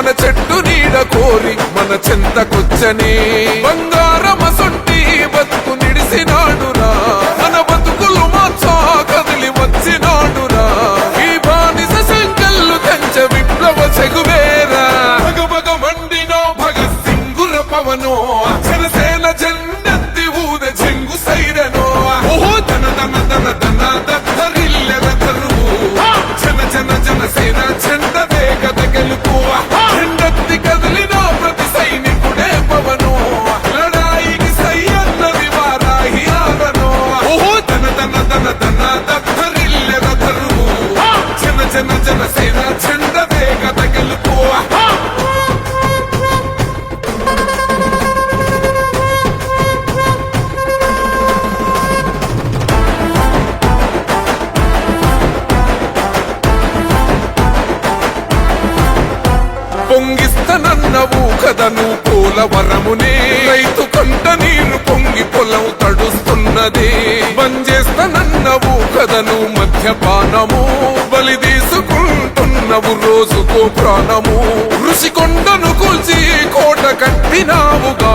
మన చెట్టు నీడ కోరి మన చెంతకొచ్చని. బంగారమసొంటి బతుకు నిడిసినాడురా. మన బతుకులు మార్చా కదిలి వచ్చినాడురా. ఈ బానిస సంకల్లు తెంచ విప్లవ చెగువేరా. భగ భగ మండినో భగత్ సింగుల పవనో. అక్షరసేన జన్మ జన జన జన సేన చెండ వేగద గెలుపు పొంగిస్తనన్నవు కదను పోలవరమునే రైతు కంట నీరు పొంగి పొలం తడుస్తున్నది. బంజేస్తనన్నవు కదను మద్యపానము బలి తీసుకుంటున్నవు రోజుకో ప్రాణము. ఋషికొండను కూల్చి కోట కట్టినావుగా.